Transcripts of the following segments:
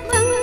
等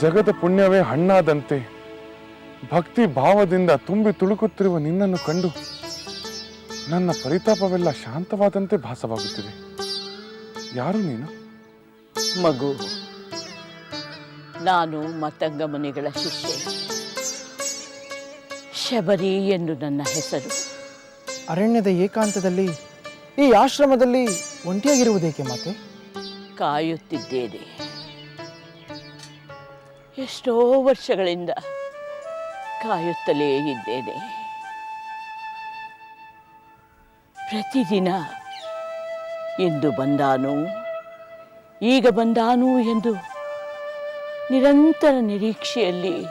ಜಗದ ಪುಣ್ಯವೇ ಹಣ್ಣಾದಂತೆ. ಭಕ್ತಿ ಭಾವದಿಂದ ತುಂಬಿ ತುಳುಕುತ್ತಿರುವ ನಿನ್ನನ್ನು ಕಂಡು ನನ್ನ ಪರಿತಾಪವೆಲ್ಲ ಶಾಂತವಾದಂತೆ ಭಾಸವಾಗುತ್ತಿದೆ. ಯಾರು ನೀನು? ಮಗು ನಾನು ಮತಂಗ ಮುನಿಗಳ ಶಿಷ್ಯ. ಶಬರಿ ಎಂದು ನನ್ನ ಹೆಸರು. ಅರಣ್ಯದ ಏಕಾಂತದಲ್ಲಿ ಈ ಆಶ್ರಮದಲ್ಲಿ ಒಂಟಿಯಾಗಿರುವುದೇಕೆ ಮಾತೆ? ಕಾಯುತ್ತಿದ್ದೇನೆ. ಎಷ್ಟೋ ವರ್ಷಗಳಿಂದ ಕಾಯುತ್ತಲೇ ಇದ್ದೇನೆ. ಪ್ರತಿದಿನ ಇಂದು ಬಂದಾನು ಈಗ ಬಂದಾನು ಎಂದು ನಿರಂತರ ನಿರೀಕ್ಷೆಯಲ್ಲಿ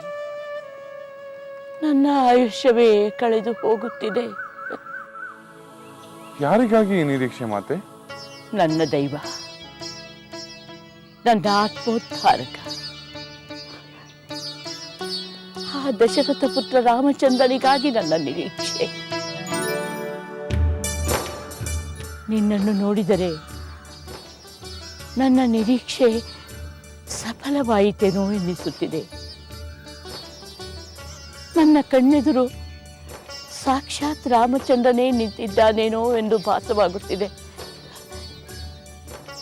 ನನ್ನ ಆಯುಷ್ಯವೇ ಕಳೆದು ಹೋಗುತ್ತಿದೆ. ಯಾರಿಗಾಗಿ ನಿರೀಕ್ಷೆ ಮಾತೆ? ನನ್ನ ದೈವ ನನ್ನ ಆತ್ಮೋದ್ಧಾರಕ. ದಶರಥ ಪುತ್ರ ರಾಮಚಂದ್ರನಿಗಾಗಿ ನನ್ನ ನಿರೀಕ್ಷೆ. ನಿನ್ನನ್ನು ನೋಡಿದರೆ ನನ್ನ ನಿರೀಕ್ಷೆ ಸಫಲವಾಯಿತೇನೋ ಎನ್ನಿಸುತ್ತಿದೆ. ನನ್ನ ಕಣ್ಣೆದುರು ಸಾಕ್ಷಾತ್ ರಾಮಚಂದ್ರನೇ ನಿಂತಿದ್ದಾನೇನೋ ಎಂದು ಭಾಸವಾಗುತ್ತಿದೆ.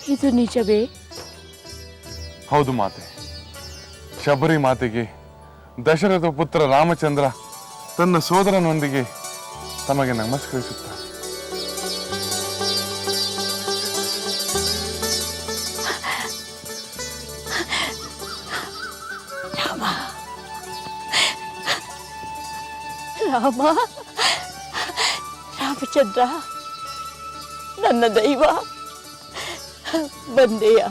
ಇದು ನಿಜವೇ? ಹೌದು ಮಾತೆ. ಶಬರಿ ಮಾತೆಗೆ ದಶರಥ ಪುತ್ರ ರಾಮಚಂದ್ರ ತನ್ನ ಸೋದರನೊಂದಿಗೆ ತಮಗೆ ನಮಸ್ಕರಿಸುತ್ತ ರಾಮ. ರಾಮ. ರಾಮಚಂದ್ರ. ನನ್ನ ದೈವ. ಬಂದೆಯ.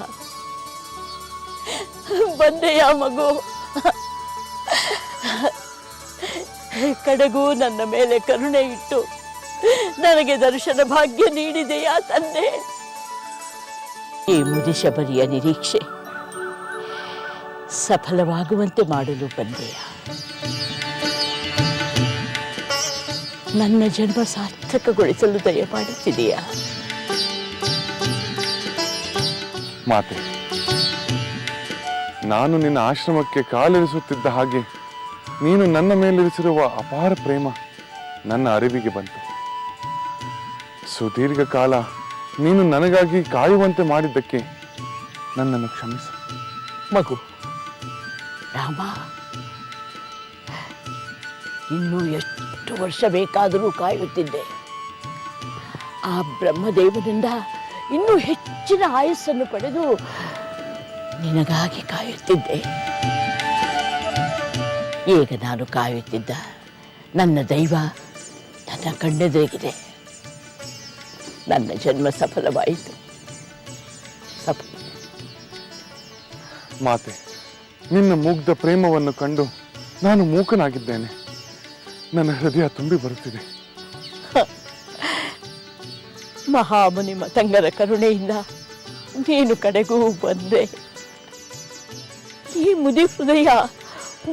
ಬಂದೆಯ ಮಗು. ಕಡೆಗೂ ನನ್ನ ಮೇಲೆ ಕರುಣೆ ಇಟ್ಟು ನನಗೆ ದರ್ಶನ ಭಾಗ್ಯ ನೀಡಿದೆಯಾ ತಂದೆ? ಈ ಮುದಿಶಬರಿಯ ನಿರೀಕ್ಷೆ ಸಫಲವಾಗುವಂತೆ ಮಾಡಲು ಬಂದೆಯ? ನನ್ನ ಜನ್ಮ ಸಾರ್ಥಕಗೊಳಿಸಲು ದಯಮಾಡುತ್ತಿದೆಯಾ? ಮಾತೆ, ನಾನು ನಿನ್ನ ಆಶ್ರಮಕ್ಕೆ ಕಾಲಿರಿಸುತ್ತಿದ್ದ ಹಾಗೆ ನೀನು ನನ್ನ ಮೇಲಿರಿಸಿರುವ ಅಪಾರ ಪ್ರೇಮ ನನ್ನ ಅರಿವಿಗೆ ಬಂತು. ಸುದೀರ್ಘ ಕಾಲ ನೀನು ನನಗಾಗಿ ಕಾಯುವಂತೆ ಮಾಡಿದ್ದಕ್ಕೆ ನನ್ನನ್ನು ಕ್ಷಮಿಸು. ಮಗು, ರಾಮ, ಇನ್ನೂ ಎಷ್ಟು ವರ್ಷ ಬೇಕಾದರೂ ಕಾಯುತ್ತಿದ್ದೆ. ಆ ಬ್ರಹ್ಮದೇವನಿಂದ ಇನ್ನೂ ಹೆಚ್ಚಿನ ಆಯಸ್ಸನ್ನು ಪಡೆದು ನಿನಗಾಗಿ ಕಾಯುತ್ತಿದ್ದೆ. ಈಗ ನಾನು ಕಾಯುತ್ತಿದ್ದ? ನನ್ನ ದೈವ ನನ್ನ ಕಣ್ಣೆದುರಿಗಿದೆ. ನನ್ನ ಜನ್ಮ ಸಫಲವಾಯಿತು. ಸಫಲ. ಮಾತೆ ನಿನ್ನ ಮುಗ್ಧ ಪ್ರೇಮವನ್ನು ಕಂಡು ನಾನು ಮೂಕನಾಗಿದ್ದೇನೆ. ನನ್ನ ಹೃದಯ ತುಂಬಿ ಬರುತ್ತಿದೆ. ಮಹಾಮುನಿ ಮತಂಗರ ಕರುಣೆಯಿಂದ ನೀನು ಕಡೆಗೂ ಬಂದೆ. ಈ ಮುದಿ ಹೃದಯ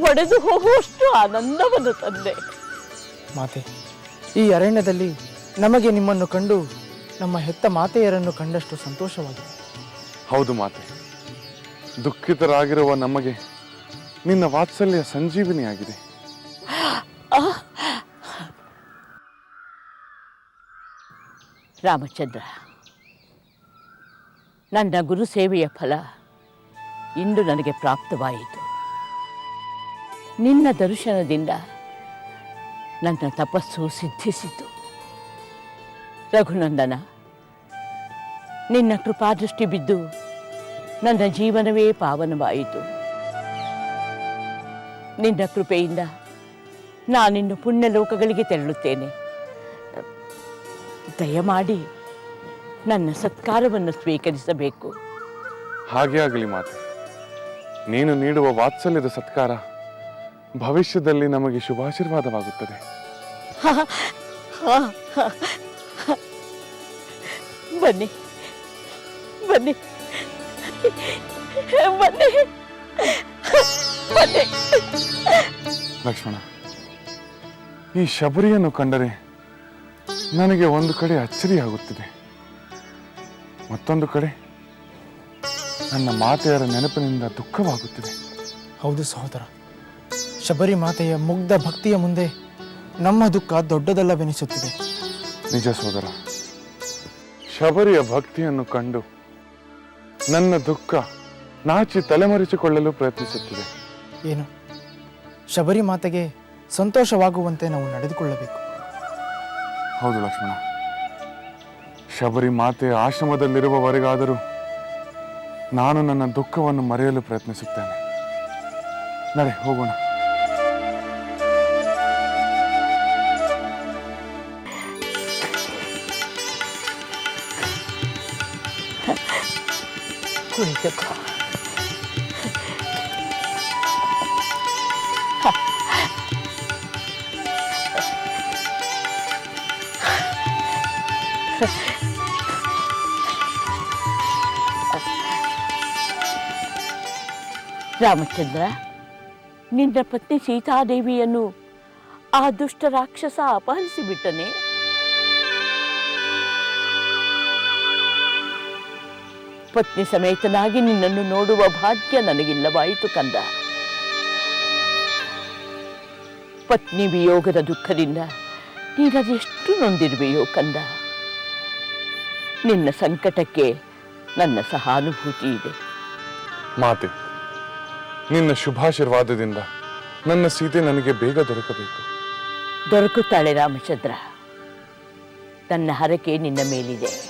ಒಡೆದು ಹೋಗುವಷ್ಟು ಆನಂದವನ್ನು ತಂದೆ. ಮಾತೆ ಈ ಅರಣ್ಯದಲ್ಲಿ ನಮಗೆ ನಿಮ್ಮನ್ನು ಕಂಡು ನಮ್ಮ ಹೆತ್ತ ಮಾತೆಯರನ್ನು ಕಂಡಷ್ಟು ಸಂತೋಷವಾಗಿದೆ. ಹೌದು ಮಾತೆ ದುಃಖಿತರಾಗಿರುವ ನಮಗೆ ನಿನ್ನ ವಾತ್ಸಲ್ಯ ಸಂಜೀವಿನಿಯಾಗಿದೆ. ರಾಮಚಂದ್ರ ನನ್ನ ಗುರು ಸೇವೆಯ ಫಲ ಇಂದು ನನಗೆ ಪ್ರಾಪ್ತವಾಯಿತು. ನಿನ್ನ ದರ್ಶನದಿಂದ ನನ್ನ ತಪಸ್ಸು ಸಿದ್ಧಿಸಿತು. ರಘುನಂದನ, ನಿನ್ನ ಕೃಪಾದೃಷ್ಟಿ ಬಿದ್ದು ನನ್ನ ಜೀವನವೇ ಪಾವನವಾಯಿತು. ನಿನ್ನ ಕೃಪೆಯಿಂದ ನಾನಿನ್ನು ಪುಣ್ಯ ಲೋಕಗಳಿಗೆ ತೆರಳುತ್ತೇನೆ. ದಯಮಾಡಿ ನನ್ನ ಸತ್ಕಾರವನ್ನು ಸ್ವೀಕರಿಸಬೇಕು. ಹಾಗೆ ಆಗಲಿ ಮಾತೆ. ನೀನು ನೀಡುವ ವಾತ್ಸಲ್ಯದ ಸತ್ಕಾರ ಭವಿಷ್ಯದಲ್ಲಿ ನಮಗೆ ಶುಭಾಶೀರ್ವಾದವಾಗುತ್ತದೆ. ಬನ್ನಿ. ಬನ್ನಿ. ಬನ್ನಿ. ಬನ್ನಿ. ಲಕ್ಷ್ಮಣ ಈ ಶಬರಿಯನ್ನು ಕಂಡರೆ ನನಗೆ ಒಂದು ಕಡೆ ಅಚ್ಚರಿಯಾಗುತ್ತಿದೆ. ಮತ್ತೊಂದು ಕಡೆ ನನ್ನ ಮಾತೆಯರ ನೆನಪಿನಿಂದ ದುಃಖವಾಗುತ್ತಿದೆ. ಹೌದು ಸಹೋದರ. ಶಬರಿ ಮಾತೆಯ ಮುಗ್ಧ ಭಕ್ತಿಯ ಮುಂದೆ ನಮ್ಮ ದುಃಖ ದೊಡ್ಡದಲ್ಲವೆನಿಸುತ್ತಿದೆ. ನಿಜ ಸೋದರ ಶಬರಿಯ ಭಕ್ತಿಯನ್ನು ಕಂಡು ನನ್ನ ದುಃಖ ನಾಚಿ ತಲೆಮರೆಸಿಕೊಳ್ಳಲು ಪ್ರಯತ್ನಿಸುತ್ತಿದೆ. ಏನು? ಶಬರಿ ಮಾತೆಗೆ ಸಂತೋಷವಾಗುವಂತೆ ನಾವು ನಡೆದುಕೊಳ್ಳಬೇಕು. ಹೌದು ಲಕ್ಷ್ಮಣ. ಶಬರಿ ಮಾತೆಯ ಆಶ್ರಮದಲ್ಲಿರುವವರೆಗಾದರೂ ನಾನು ನನ್ನ ದುಃಖವನ್ನು ಮರೆಯಲು ಪ್ರಯತ್ನಿಸುತ್ತೇನೆ. ನಡೆ ಹೋಗೋಣ. ಕುಳಿತುಕೋ ರಾಮಚಂದ್ರ ನಿನ್ನ ಪತ್ನಿ ಸೀತಾದೇವಿಯನ್ನು ಆ ದುಷ್ಟ ರಾಕ್ಷಸ ಅಪಹರಿಸಿ ಪತ್ನಿ ಸಮೇತನಾಗಿ ನಿನ್ನನ್ನು ನೋಡುವ ಭಾಗ್ಯ ನನಗಿಲ್ಲವಾಯಿತು ಕಂದ. ಪತ್ನಿ ವಿಯೋಗದ ದುಃಖದಿಂದ ನೀನದೆಷ್ಟು ನೊಂದಿರುವೆಯೋ ಕಂದ. ನಿನ್ನ ಸಂಕಟಕ್ಕೆ ನನ್ನ ಸಹಾನುಭೂತಿ ಇದೆ. ಮಾತೆ ನಿನ್ನ ಶುಭಾಶೀರ್ವಾದದಿಂದ ನನ್ನ ಸೀತೆ ನನಗೆ ಬೇಗ ದೊರಕಬೇಕು. ದೊರಕುತ್ತಾಳೆ ರಾಮಚಂದ್ರ. ನನ್ನ ಹರಕೆ ನಿನ್ನ ಮೇಲಿದೆ.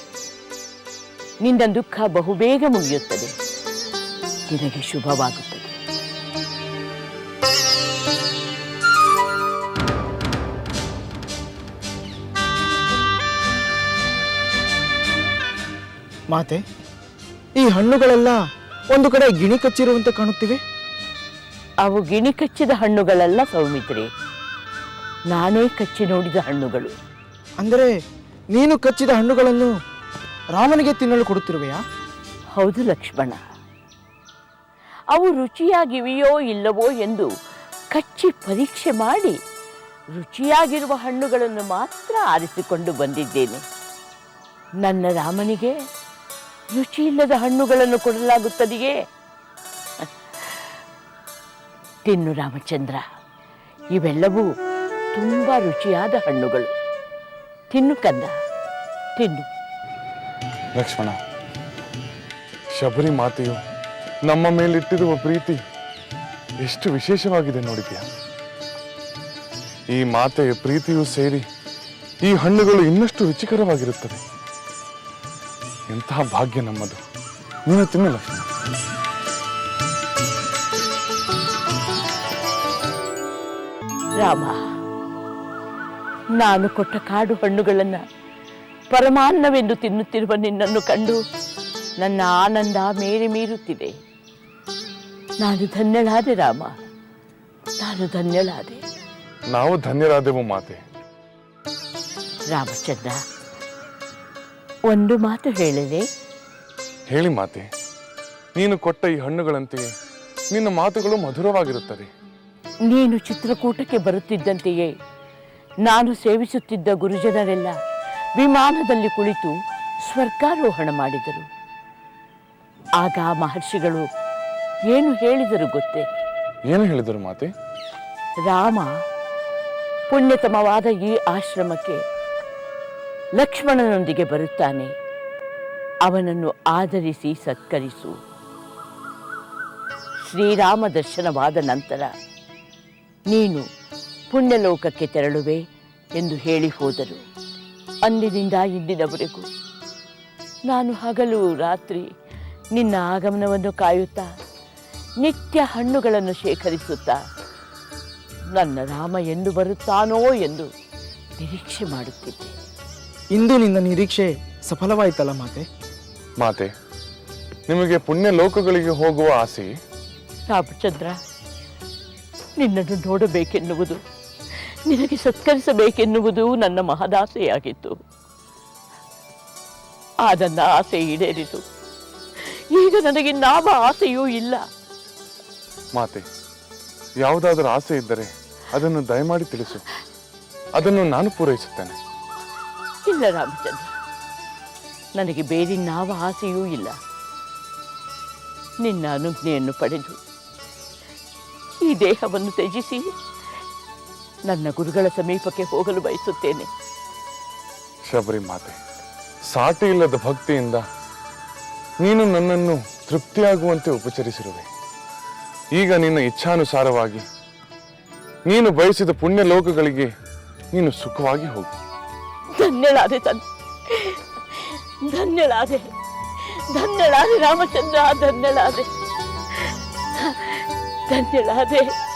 ನಿನ್ನ ದುಃಖ ಬಹುಬೇಗ ಮುಗಿಯುತ್ತದೆ. ನಿನಗೆ ಶುಭವಾಗುತ್ತದೆ. ಮಾತೆ ಈ ಹಣ್ಣುಗಳೆಲ್ಲ ಒಂದು ಕಡೆ ಗಿಣಿ ಕಚ್ಚಿರುವಂತೆ ಕಾಣುತ್ತಿವೆ? ಅವು ಗಿಣಿ ಕಚ್ಚಿದ ಹಣ್ಣುಗಳೆಲ್ಲ ಸೌಮಿತ್ರಿ. ನಾನೇ ಕಚ್ಚಿ ನೋಡಿದ ಹಣ್ಣುಗಳು. ಅಂದರೆ ನೀನು ಕಚ್ಚಿದ ಹಣ್ಣುಗಳನ್ನು ರಾಮನಿಗೆ ತಿನ್ನಲು ಕೊಡುತ್ತಿರುವೆಯಾ? ಹೌದು ಲಕ್ಷ್ಮಣ. ಅವು ರುಚಿಯಾಗಿವೆಯೋ ಇಲ್ಲವೋ ಎಂದು ಕಚ್ಚಿ ಪರೀಕ್ಷೆ ಮಾಡಿ ರುಚಿಯಾಗಿರುವ ಹಣ್ಣುಗಳನ್ನು ಮಾತ್ರ ಆರಿಸಿಕೊಂಡು ಬಂದಿದ್ದೇನೆ. ನನ್ನ ರಾಮನಿಗೆ ರುಚಿಯಿಲ್ಲದ ಹಣ್ಣುಗಳನ್ನು ಕೊಡಲಾಗುತ್ತದೆಯೇ? ತಿನ್ನು ರಾಮಚಂದ್ರ. ಇವೆಲ್ಲವೂ ತುಂಬ ರುಚಿಯಾದ ಹಣ್ಣುಗಳು. ತಿನ್ನು ಕಂದ ತಿನ್ನು. ಲಕ್ಷ್ಮಣ. ಶಬರಿ ಮಾತೆಯು ನಮ್ಮ ಮೇಲಿಟ್ಟಿರುವ ಪ್ರೀತಿ ಎಷ್ಟು ವಿಶೇಷವಾಗಿದೆ ನೋಡಿದ್ಯಾ? ಈ ಮಾತೆಯ ಪ್ರೀತಿಯೂ ಸೇರಿ ಈ ಹಣ್ಣುಗಳು ಇನ್ನಷ್ಟು ರುಚಿಕರವಾಗಿರುತ್ತದೆ ಎಂತಹ ಭಾಗ್ಯ ನಮ್ಮದು. ನೀನು ತಿನ್ನು ಲಕ್ಷ್ಮಣ. ರಾಮ ನಾನು ಕೊಟ್ಟ ಕಾಡು ಹಣ್ಣುಗಳನ್ನು ಪರಮಾನ್ನವೆಂದು ತಿನ್ನುತ್ತಿರುವ ನಿನ್ನನ್ನು ಕಂಡು ನನ್ನ ಆನಂದ ಮೇರೆ ಮೀರುತ್ತಿದೆ. ನಾನು ಧನ್ಯಳಾದೆ ರಾಮ. ನಾನು ಧನ್ಯಳಾದೆ. ನಾವು ಧನ್ಯರಾದೆವು ಮಾತೆ. ರಾಮಚಂದ್ರ ಒಂದು ಮಾತು ಹೇಳಿದೆ. ಹೇಳಿ ಮಾತೆ ನೀನು ಕೊಟ್ಟ ಈ ಹಣ್ಣುಗಳಂತೆ ನಿನ್ನ ಮಾತುಗಳು ಮಧುರವಾಗಿರುತ್ತವೆ. ನೀನು ಚಿತ್ರಕೂಟಕ್ಕೆ ಬರುತ್ತಿದ್ದಂತೆಯೇ ನಾನು ಸೇವಿಸುತ್ತಿದ್ದ ಗುರುಜನರೆಲ್ಲ ವಿಮಾನದಲ್ಲಿ ಕುಳಿತು ಸ್ವರ್ಗಾರೋಹಣ ಮಾಡಿದರು. ಆಗ ಮಹರ್ಷಿಗಳು ಏನು ಹೇಳಿದರು ಗೊತ್ತೇ? ಏನು ಹೇಳಿದರು ಮಾತೆ? ರಾಮ ಪುಣ್ಯತಮವಾದ ಈ ಆಶ್ರಮಕ್ಕೆ ಲಕ್ಷ್ಮಣನೊಂದಿಗೆ ಬರುತ್ತಾನೆ. ಅವನನ್ನು ಆಧರಿಸಿ ಸತ್ಕರಿಸು. ಶ್ರೀರಾಮ ದರ್ಶನವಾದ ನಂತರ ನೀನು ಪುಣ್ಯಲೋಕಕ್ಕೆ ತೆರಳುವೆ ಎಂದು ಹೇಳಿ ಹೋದರು. ಅಂದಿನಿಂದ ಇಂದಿನವರೆಗೂ ನಾನು ಹಗಲು ರಾತ್ರಿ ನಿನ್ನ ಆಗಮನವನ್ನು ಕಾಯುತ್ತಾ ನಿತ್ಯ ಹಣ್ಣುಗಳನ್ನು ಶೇಖರಿಸುತ್ತಾ ನನ್ನ ರಾಮ ಎಂದು ಬರುತ್ತಾನೋ ಎಂದು ನಿರೀಕ್ಷೆ ಮಾಡುತ್ತಿದ್ದೆ. ಇಂದು ನಿನ್ನ ನಿರೀಕ್ಷೆ ಸಫಲವಾಯಿತಲ್ಲ ಮಾತೆ? ಮಾತೆ ನಿಮಗೆ ಪುಣ್ಯ ಲೋಕಗಳಿಗೆ ಹೋಗುವ ಆಸೆ? ರಾಮಚಂದ್ರ ನಿನ್ನನ್ನು ನೋಡಬೇಕೆನ್ನುವುದು ನಿನಗೆ ಸತ್ಕರಿಸಬೇಕೆನ್ನುವುದು ನನ್ನ ಮಹದಾಸೆಯಾಗಿತ್ತು. ಆ ನನ್ನ ಆಸೆ ಈಡೇರಿತು. ಈಗ ನನಗೆ ನಾಮ ಆಸೆಯೂ ಇಲ್ಲ. ಮಾತೆ ಯಾವುದಾದರೂ ಆಸೆ ಇದ್ದರೆ ಅದನ್ನು ದಯಮಾಡಿ ತಿಳಿಸು. ಅದನ್ನು ನಾನು ಪೂರೈಸುತ್ತೇನೆ. ಇಲ್ಲ ರಾಮಚಂದ್ರ ನನಗೆ ಬೇರಿನ್ನಾವ ಆಸೆಯೂ ಇಲ್ಲ. ನಿನ್ನ ಅನುಜ್ಞೆಯನ್ನು ಪಡೆದು ಈ ದೇಹವನ್ನು ತ್ಯಜಿಸಿ ನನ್ನ ಗುರುಗಳ ಸಮೀಪಕ್ಕೆ ಹೋಗಲು ಬಯಸುತ್ತೇನೆ. ಶಬರಿ ಮಾತೆ ಸಾಟಿ ಇಲ್ಲದ ಭಕ್ತಿಯಿಂದ ನೀನು ನನ್ನನ್ನು ತೃಪ್ತಿಯಾಗುವಂತೆ ಉಪಚರಿಸಿರುವೆ. ಈಗ ನಿನ್ನ ಇಚ್ಛಾನುಸಾರವಾಗಿ ನೀನು ಬಯಸಿದ ಪುಣ್ಯ ಲೋಕಗಳಿಗೆ ನೀನು ಸುಖವಾಗಿ ಹೋಗು. ಧನ್ಯಳಾದೆ ತನ್ ಧನ್ಯಳಾದೆ. ಧನ್ಯಳಾದೆ ರಾಮಚಂದ್ರ ಧನ್ಯಳಾದೆ. ಧನ್ಯಳಾದೆ.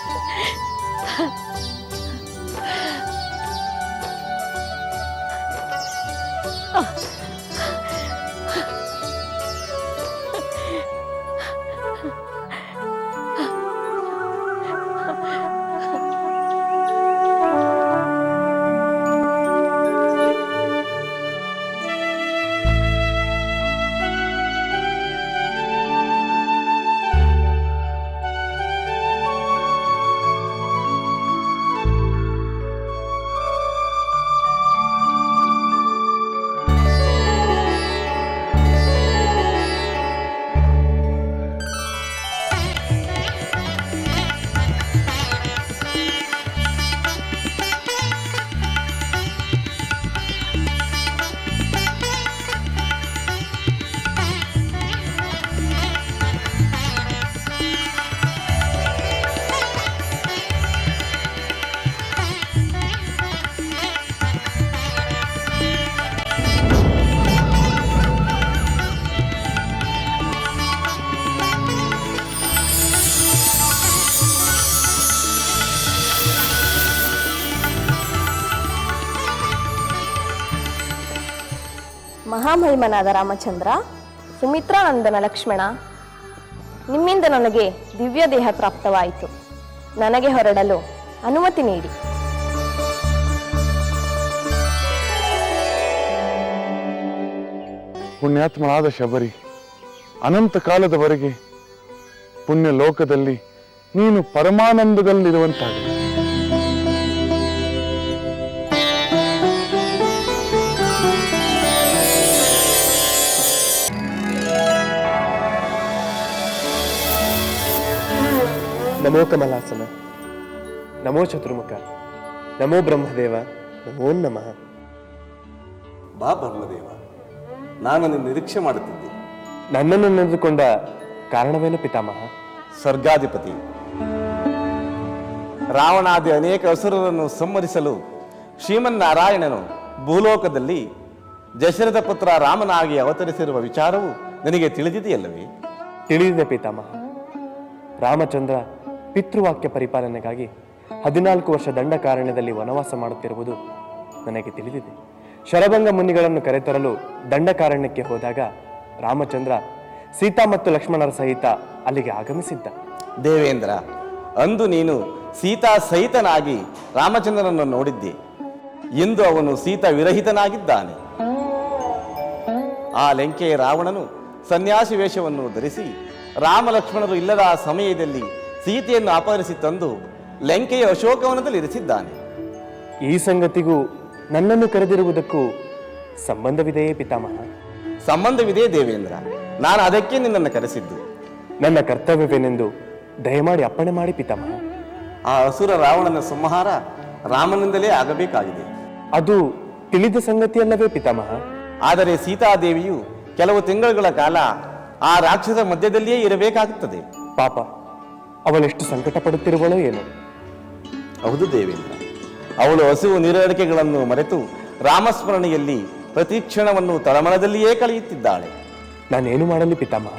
ಮಹಾಮಹಿಮನಾದ ರಾಮಚಂದ್ರ ಸುಮಿತ್ರಾನಂದನ ಲಕ್ಷ್ಮಣ ನಿಮ್ಮಿಂದ ನನಗೆ ದಿವ್ಯ ದೇಹ ಪ್ರಾಪ್ತವಾಯಿತು. ನನಗೆ ಹೊರಡಲು ಅನುಮತಿ ನೀಡಿ. ಪುಣ್ಯಾತ್ಮನಾದ ಶಬರಿ, ಅನಂತ ಕಾಲದವರೆಗೆ ಪುಣ್ಯ ಲೋಕದಲ್ಲಿ ನೀನು ಪರಮಾನಂದದಲ್ಲಿರುವಂತಾಗಲಿ. ನಮೋ ಕಮಲಾಸನ ನಮೋ ಚತುರ್ಮುಖ ನಮೋ ಬ್ರಹ್ಮದೇವ ನಮೋ ನಮಃ. ಬಾ ಬ್ರಹ್ಮದೇವ ನಾನು ನಿನ್ನ ನಿರೀಕ್ಷೆ ಮಾಡುತ್ತಿದ್ದೆ. ನನ್ನನ್ನು ನೆನೆದುಕೊಂಡ ಕಾರಣವೇನು ಪಿತಾಮಹ? ಸ್ವರ್ಗಾಧಿಪತಿ. ರಾವಣಾದಿ ಅನೇಕ ಅಸುರರನ್ನು ಸಂಹರಿಸಲು ಶ್ರೀಮನ್ನಾರಾಯಣನು ಭೂಲೋಕದಲ್ಲಿ ದಶರಥ ಪುತ್ರ ರಾಮನಾಗಿ ಅವತರಿಸಿರುವ ವಿಚಾರವು ನನಗೆ ತಿಳಿದಿದೆಯಲ್ಲವೇ? ತಿಳಿದಿದೆ ಪಿತಾಮಹ. ರಾಮಚಂದ್ರ ಪಿತೃವಾಕ್ಯ ಪರಿಪಾಲನೆಗಾಗಿ ಹದಿನಾಲ್ಕು ವರ್ಷ ದಂಡಕಾರಣ್ಯದಲ್ಲಿ ವನವಾಸ ಮಾಡುತ್ತಿರುವುದು ನನಗೆ ತಿಳಿದಿದೆ. ಶರಭಂಗ ಮುನಿಗಳನ್ನು ಕರೆತರಲು ದಂಡಕಾರಣ್ಯಕ್ಕೆ ಹೋದಾಗ ರಾಮಚಂದ್ರ ಸೀತಾ ಮತ್ತು ಲಕ್ಷ್ಮಣರ ಸಹಿತ ಅಲ್ಲಿಗೆ ಆಗಮಿಸಿದ್ದ. ದೇವೇಂದ್ರ, ಅಂದು ನೀನು ಸೀತಾ ಸಹಿತನಾಗಿ ರಾಮಚಂದ್ರನನ್ನು ನೋಡಿದ್ದೆ. ಇಂದು ಅವನು ಸೀತಾ ವಿರಹಿತನಾಗಿದ್ದಾನೆ. ಆ ಲಂಕೆಯ ರಾವಣನು ಸನ್ಯಾಸಿ ವೇಷವನ್ನು ಧರಿಸಿ ರಾಮ ಲಕ್ಷ್ಮಣರು ಇಲ್ಲದ ಸಮಯದಲ್ಲಿ ಸೀತೆಯನ್ನು ಅಪಹರಿಸಿ ತಂದು ಲಂಕೆಯ ಅಶೋಕವನದಲ್ಲಿ ಇರಿಸಿದ್ದಾನೆ. ಈ ಸಂಗತಿಗೂ ನನ್ನನ್ನು ಕರೆದಿರುವುದಕ್ಕೂ ಸಂಬಂಧವಿದೆಯೇ ಪಿತಾಮಹ? ಸಂಬಂಧವಿದೆ ದೇವೇಂದ್ರ. ನಾನು ಅದಕ್ಕೆ ನಿನ್ನನ್ನು ಕರೆಸಿದ್ದು. ನನ್ನ ಕರ್ತವ್ಯವೇನೆಂದು ದಯಮಾಡಿ ಅಪ್ಪಣೆ ಮಾಡಿ ಪಿತಾಮಹ. ಆ ಅಸುರ ರಾವಣನ ಸಂಹಾರ ರಾಮನಿಂದಲೇ ಆಗಬೇಕಾಗಿದೆ. ಅದು ತಿಳಿದ ಸಂಗತಿಯಲ್ಲವೇ ಪಿತಾಮಹ? ಆದರೆ ಸೀತಾದೇವಿಯು ಕೆಲವು ತಿಂಗಳುಗಳ ಕಾಲ ಆ ರಾಕ್ಷಸ ಮಧ್ಯದಲ್ಲಿಯೇ ಇರಬೇಕಾಗುತ್ತದೆ. ಪಾಪ ಅವಳೆಷ್ಟು ಸಂಕಟ ಪಡುತ್ತಿರುವಳೋ ಏನೋ. ಹೌದು ದೇವೇಂದ್ರ. ಅವಳು ಹಸಿವು ನೀರಡಿಕೆಗಳನ್ನು ಮರೆತು ರಾಮಸ್ಮರಣೆಯಲ್ಲಿ ಪ್ರತಿ ಕ್ಷಣವನ್ನು ತಳಮಳದಲ್ಲಿಯೇ ಕಳೆಯುತ್ತಿದ್ದಾಳೆ. ನಾನೇನು ಮಾಡಲಿ ಪಿತಾಮಹ?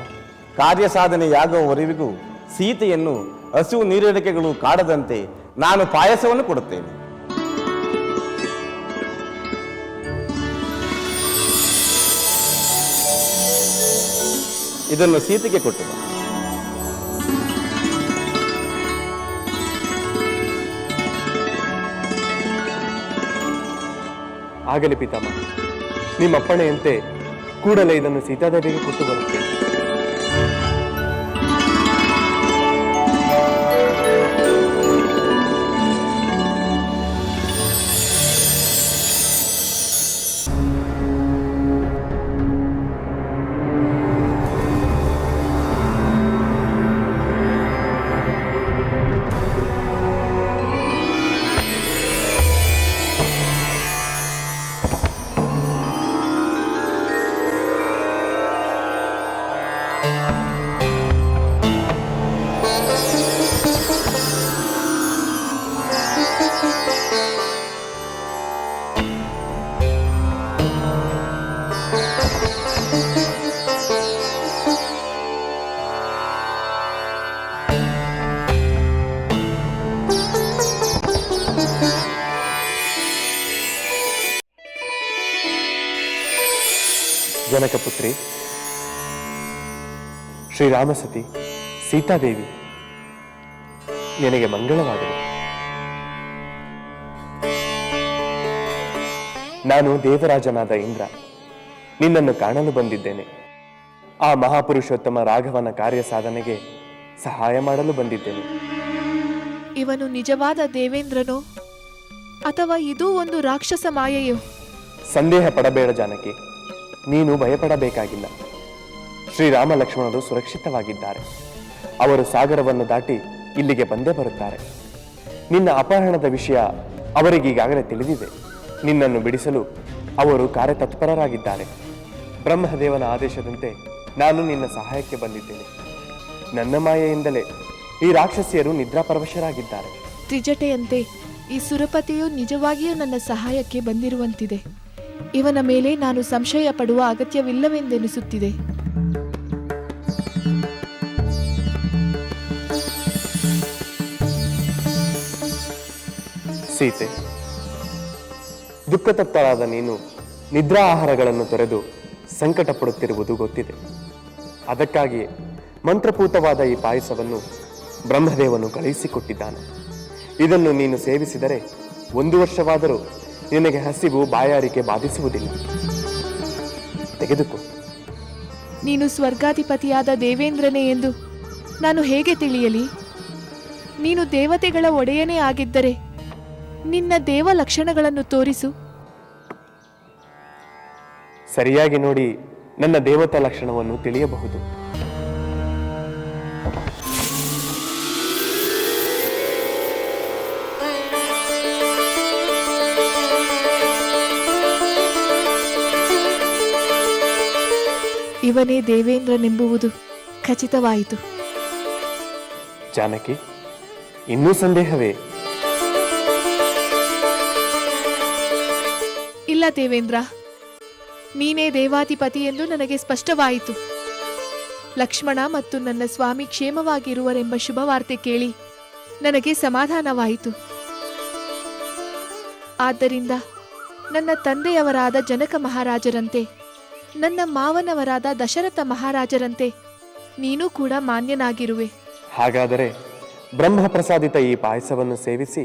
ಕಾರ್ಯ ಸಾಧನೆಯಾಗುವವರೆಗೂ ಸೀತೆಯನ್ನು ಹಸಿವು ನೀರಡಿಕೆಗಳು ಕಾಡದಂತೆ ನಾನು ಪಾಯಸವನ್ನು ಕೊಡುತ್ತೇನೆ. ಇದನ್ನು ಸೀತೆಗೆ ಕೊಟ್ಟು ಆಗಲಿ ಪಿತಾಮಹ. ನಿಮ್ಮ ಅಪ್ಪಣೆಯಂತೆ ಕೂಡಲೇ ಇದನ್ನು ಸೀತಾದೇವಿಗೆ ಕೊಟ್ಟು ಬರುತ್ತೇನೆ. ಜನಕ ಪುತ್ರಿ ಶ್ರೀರಾಮಸತಿ ಸೀತಾದೇವಿ ನಿನಗೆ ಮಂಗಳವಾಗಲಿ. ನಾನು ದೇವರಾಜನಾದ ಇಂದ್ರ ನಿನ್ನನ್ನು ಕಾಣಲು ಬಂದಿದ್ದೇನೆ. ಆ ಮಹಾಪುರುಷೋತ್ತಮ ರಾಘವನ ಕಾರ್ಯ ಸಾಧನೆಗೆ ಸಹಾಯ ಮಾಡಲು ಬಂದಿದ್ದೇನೆ. ಇವನು ನಿಜವಾದ ದೇವೇಂದ್ರನೋ ಅಥವಾ ಇದು ಒಂದು ರಾಕ್ಷಸ ಮಾಯೆಯೋ? ಸಂದೇಹ ಪಡಬೇಡ ಜಾನಕಿ. ನೀನು ಭಯಪಡಬೇಕಾಗಿಲ್ಲ. ಶ್ರೀರಾಮ ಲಕ್ಷ್ಮಣರು ಸುರಕ್ಷಿತವಾಗಿದ್ದಾರೆ. ಅವರು ಸಾಗರವನ್ನು ದಾಟಿ ಇಲ್ಲಿಗೆ ಬಂದೇ ಬರುತ್ತಾರೆ. ನಿನ್ನ ಅಪಹರಣದ ವಿಷಯ ಅವರಿಗೀಗಾಗಲೇ ತಿಳಿದಿದೆ. ನಿನ್ನನ್ನು ಬಿಡಿಸಲು ಅವರು ಕಾರ್ಯತತ್ಪರರಾಗಿದ್ದಾರೆ. ಬ್ರಹ್ಮದೇವನ ಆದೇಶದಂತೆ ನಾನು ನಿನ್ನ ಸಹಾಯಕ್ಕೆ ಬಂದಿದ್ದೇನೆ. ನನ್ನ ಮಾಯೆಯಿಂದಲೇ ಈ ರಾಕ್ಷಸಿಯರು ನಿದ್ರಾಪರವಶರಾಗಿದ್ದಾರೆ. ತ್ರಿಜಟೆಯಂತೆ ಈ ಸುರಪತಿಯು ನಿಜವಾಗಿಯೂ ನನ್ನ ಸಹಾಯಕ್ಕೆ ಬಂದಿರುವಂತಿದೆ. ಇವನ ಮೇಲೆ ನಾನು ಸಂಶಯ ಪಡುವ ಅಗತ್ಯವಿಲ್ಲವೆಂದೆನಿಸುತ್ತಿದೆ. ಸೀತೆ ದುಃಖತಪ್ತರಾದ ನೀನು ನಿದ್ರಾ ಆಹಾರಗಳನ್ನು ತೊರೆದು ಸಂಕಟ ಪಡುತ್ತಿರುವುದು ಗೊತ್ತಿದೆ. ಅದಕ್ಕಾಗಿಯೇ ಮಂತ್ರಪೂತವಾದ ಈ ಪಾಯಸವನ್ನು ಬ್ರಹ್ಮದೇವನು ಕಳುಹಿಸಿಕೊಟ್ಟಿದ್ದಾನೆ. ಇದನ್ನು ನೀನು ಸೇವಿಸಿದರೆ ಒಂದು ವರ್ಷವಾದರೂ ನಿನಗೆ ಹಸಿವು ಬಾಯಾರಿಕೆ ಬಾಧಿಸುವುದಿಲ್ಲ. ತೆಗೆದುಕೋ. ನೀನು ಸ್ವರ್ಗಾಧಿಪತಿಯಾದ ದೇವೇಂದ್ರನೇ ಎಂದು ನಾನು ಹೇಗೆ ತಿಳಿಯಲಿ? ನೀನು ದೇವತೆಗಳ ಒಡೆಯನೇ ಆಗಿದ್ದರೆ ನಿನ್ನ ದೇವ ಲಕ್ಷಣಗಳನ್ನು ತೋರಿಸು. ಸರಿಯಾಗಿ ನೋಡಿ ನನ್ನ ದೇವತಾ ಲಕ್ಷಣವನ್ನು ತಿಳಿಯಬಹುದು. ಇವನೇ ದೇವೇಂದ್ರನೆಂಬುವುದು ಖಚಿತವಾಯಿತು. ಜಾನಕಿ ಇನ್ನೂ ಸಂದೇಹವೇ? ಇಲ್ಲ ದೇವೇಂದ್ರ ನೀನೇ ದೇವಾಧಿಪತಿ ಎಂದು ನನಗೆ ಸ್ಪಷ್ಟವಾಯಿತು. ಲಕ್ಷ್ಮಣ ಮತ್ತು ನನ್ನ ಸ್ವಾಮಿ ಕ್ಷೇಮವಾಗಿರುವರೆಂಬ ಶುಭವಾರ್ತೆ ಕೇಳಿ ನನಗೆ ಸಮಾಧಾನವಾಯಿತು. ಆದ್ದರಿಂದ ನನ್ನ ತಂದೆಯವರಾದ ಜನಕ ಮಹಾರಾಜರಂತೆ ನನ್ನ ಮಾವನವರಾದ ದಶರಥ ಮಹಾರಾಜರಂತೆ. ನೀನೂ ಕೂಡ ಮಾನ್ಯನಾಗಿರುವೆ. ಹಾಗಾದರೆ ಬ್ರಹ್ಮಪ್ರಸಾದಿತ ಈ ಪಾಯಸವನ್ನು ಸೇವಿಸಿ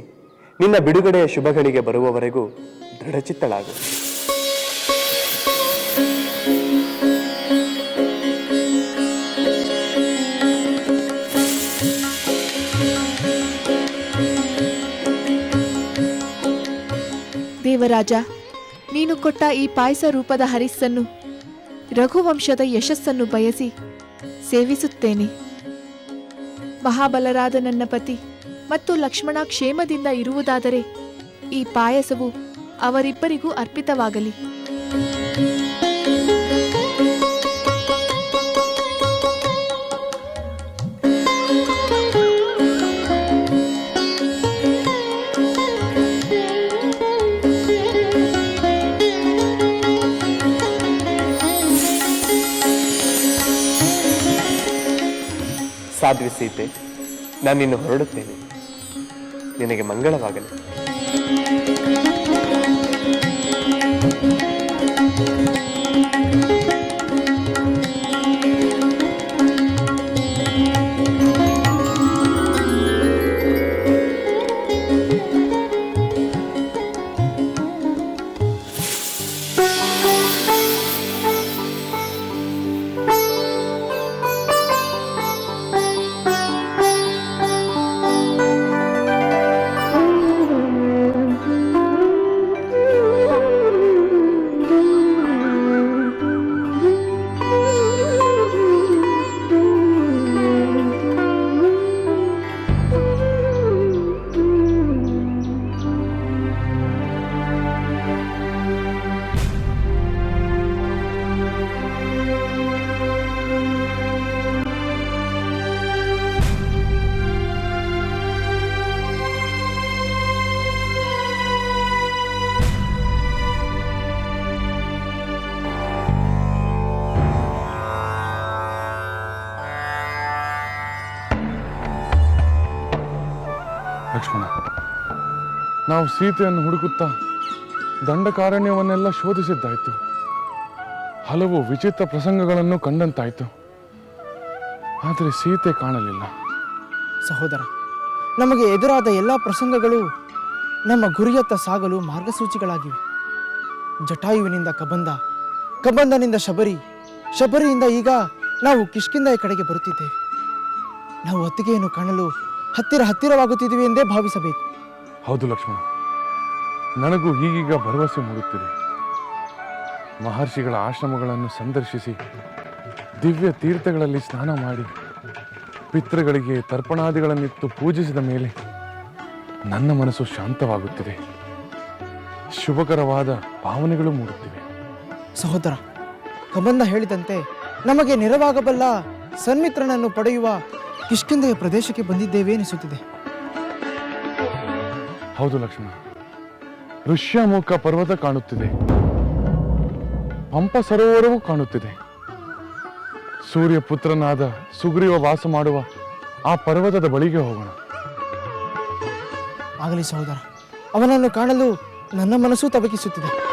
ನಿನ್ನ ಬಿಡುಗಡೆಯ ಶುಭಗಳಿಗೆ ಬರುವವರೆಗೂ ದೃಢಚಿತ್ತಳಾಗು. ದೇವರಾಜ ನೀನು ಕೊಟ್ಟ ಈ ಪಾಯಸ ರೂಪದ ಹರಿಸ್ಸನ್ನು ರಘುವಂಶದ ಯಶಸ್ಸನ್ನು ಬಯಸಿ ಸೇವಿಸುತ್ತೇನೆ. ಮಹಾಬಲರಾದ ನನ್ನ ಪತಿ ಮತ್ತು ಲಕ್ಷ್ಮಣ ಕ್ಷೇಮದಿಂದ ಇರುವುದಾದರೆ ಈ ಪಾಯಸವು ಅವರಿಬ್ಬರಿಗೂ ಅರ್ಪಿತವಾಗಲಿ. ಸಾಧ್ವಿ ಸೀತೆ ನಾನು ನಿನ್ನು ಹೊರಡುತ್ತೇನೆ. ನಿನಗೆ ಮಂಗಳವಾಗಲಿ. ಲಕ್ಷ್ಮಣ ನಾವು ಸೀತೆಯನ್ನು ಹುಡುಕುತ್ತಾ ದಂಡಕಾರಣ್ಯವನ್ನೆಲ್ಲ ಶೋಧಿಸಿದ್ದಾಯ್ತು. ಹಲವು ವಿಚಿತ್ರ ಪ್ರಸಂಗಗಳನ್ನು ಕಂಡಂತಾಯ್ತು. ಆದರೆ ಸೀತೆ ಕಾಣಲಿಲ್ಲ. ಸಹೋದರ, ನಮಗೆ ಎದುರಾದ ಎಲ್ಲ ಪ್ರಸಂಗಗಳು ನಮ್ಮ ಗುರಿಯತ್ತ ಸಾಗಲು ಮಾರ್ಗಸೂಚಿಗಳಾಗಿವೆ. ಜಟಾಯುವಿನಿಂದ ಕಬಂದ ಕಬಂದನಿಂದ ಶಬರಿ, ಶಬರಿಯಿಂದ ಈಗ ನಾವು ಕಿಷ್ಕಿಂದಾಯ ಕಡೆಗೆ ಬರುತ್ತಿದ್ದೇವೆ. ನಾವು ಅತ್ತಿಗೆಯನ್ನು ಕಾಣಲು ಹತ್ತಿರ ಹತ್ತಿರವಾಗುತ್ತಿದ್ದೀವಿ ಎಂದೇ ಭಾವಿಸಬೇಕು. ಹೌದು ಲಕ್ಷ್ಮಣ. ನನಗೂ ಈಗೀಗ ಭರವಸೆ ಮೂಡುತ್ತಿದೆ. ಮಹರ್ಷಿಗಳ ಆಶ್ರಮಗಳನ್ನು ಸಂದರ್ಶಿಸಿ ದಿವ್ಯ ತೀರ್ಥಗಳಲ್ಲಿ ಸ್ನಾನ ಮಾಡಿ ಪಿತೃಗಳಿಗೆ ತರ್ಪಣಾದಿಗಳನ್ನಿತ್ತು ಪೂಜಿಸಿದ ಮೇಲೆ ನನ್ನ ಮನಸ್ಸು ಶಾಂತವಾಗುತ್ತಿದೆ. ಶುಭಕರವಾದ ಭಾವನೆಗಳು ಮೂಡುತ್ತಿವೆ. ಸಹೋದರ ಕಬಂದ ಹೇಳಿದಂತೆ ನಮಗೆ ನೆರವಾಗಬಲ್ಲ ಸನ್ಮಿತ್ರನನ್ನು ಪಡೆಯುವ ಕಿಷ್ಕಿಂದೆಯ ಪ್ರದೇಶಕ್ಕೆ ಬಂದಿದ್ದೇವೆ ಎನಿಸುತ್ತಿದೆ. ಹೌದು ಲಕ್ಷ್ಮಣ. ಋಷ್ಯಮುಖ ಪರ್ವತ ಕಾಣುತ್ತಿದೆ. ಪಂಪ ಸರೋವರವೂ ಕಾಣುತ್ತಿದೆ. ಸೂರ್ಯ ಪುತ್ರನಾದ ಸುಗ್ರೀವ ವಾಸ ಮಾಡುವ ಆ ಪರ್ವತದ ಬಳಿಗೆ ಹೋಗೋಣ. ಆಗಲಿ ಸಹೋದರ ಅವನನ್ನು ಕಾಣಲು ನನ್ನ ಮನಸ್ಸು ತಬಕಿಸುತ್ತಿದೆ